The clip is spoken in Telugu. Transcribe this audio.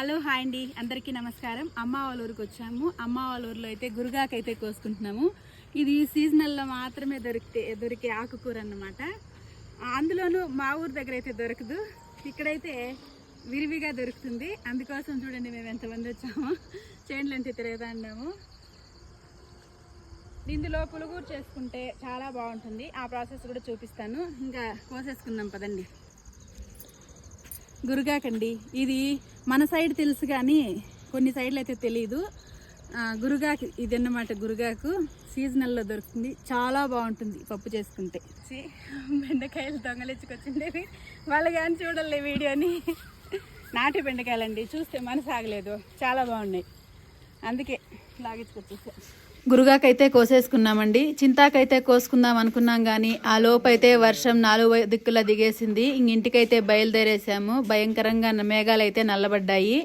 హలో హాయ్ అండి అందరికీ నమస్కారం. అమ్మ వాళ్ళ ఊరికి వచ్చాము. అమ్మ వాళ్ళ అయితే గురుగాకు అయితే కోసుకుంటున్నాము. ఇది సీజనల్లో మాత్రమే దొరికితే దొరికే ఆకుకూర అన్నమాట. అందులోనూ మా ఊరు దగ్గర అయితే దొరకదు. ఇక్కడైతే విరివిగా దొరుకుతుంది. అందుకోసం చూడండి మేము ఎంతమంది వచ్చామో. చేనులు అంటే తిరుగుతా అన్నాము. ఇందులో పులుగూరు చేసుకుంటే చాలా బాగుంటుంది. ఆ ప్రాసెస్ కూడా చూపిస్తాను. ఇంకా కోసేసుకుందాం పదండి. గురుగాకండి ఇది మన సైడ్ తెలుసు కానీ కొన్ని సైడ్లు అయితే తెలియదు గురుగాకు ఇది అన్నమాట గురుగాకు సీజనల్లో దొరుకుతుంది. చాలా బాగుంటుంది పప్పు చేసుకుంటే. బెండకాయలు దొంగలించుకొచ్చిండేవి వాళ్ళు కానీ చూడాలి వీడియోని. నాటు బెండకాయలండి చూస్తే మనసు ఆగలేదు. చాలా బాగున్నాయి. అందుకే లాగించుకొచ్చేసా. గురుగాకైతే కోసేసుకున్నామండి. చింతాకైతే కోసుకుందాం అనుకున్నాం కానీ ఆ లోపైతే వర్షం నాలుగు దిక్కులా దిక్కుల దిగేసింది. ఇంక ఇంటికైతే బయలుదేరేసాము భయంకరంగా మేఘాలు అయితే నల్లబడ్డాయి.